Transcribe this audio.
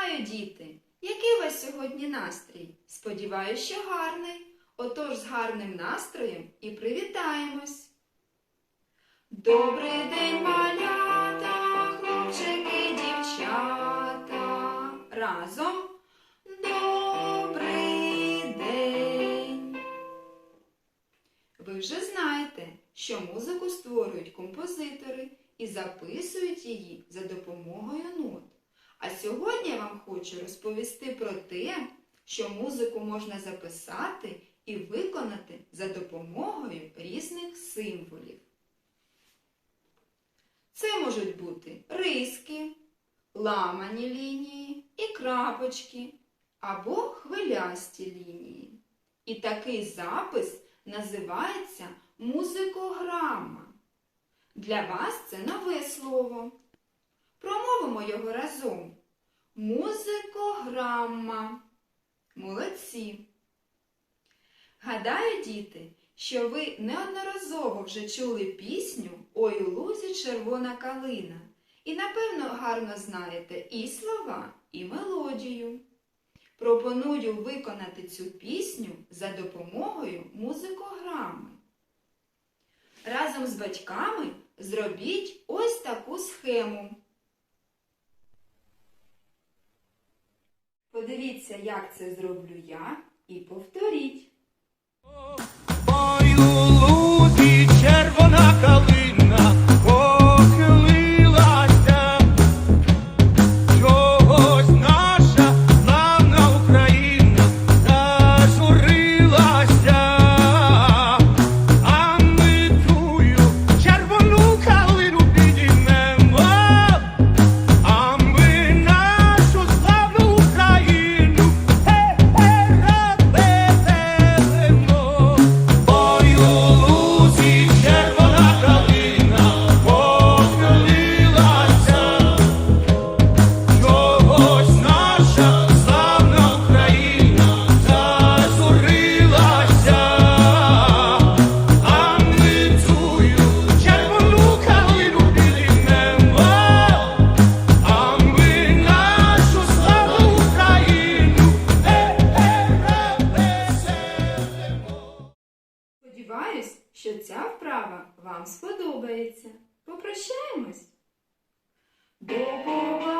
Вітаю, діти! Який у вас сьогодні настрій? Сподіваюсь, що гарний. Отож з гарним настроєм і привітаємось. Добрий день, малята, хлопчики, дівчата. Разом добрий день. Ви вже знаєте, що музику створюють композитори і записують її за допомогою нот. А сьогодні я вам хочу розповісти про те, що музику можна записати і виконати за допомогою різних символів. Це можуть бути риски, ламані лінії і крапочки або хвилясті лінії. І такий запис називається музикограма. Для вас це нове слово. Промовимо його разом. Музикограма. Молодці. Гадаю, діти, що ви неодноразово вже чули пісню Ой у лузі червона калина. І, напевно, гарно знаєте і слова, і мелодію. Пропоную виконати цю пісню за допомогою музикограми. Разом з батьками зробіть ось таку схему. Подивіться, як це зроблю я, і повторіть. Вправа вам сподобається. Попрощаємось. До побачення!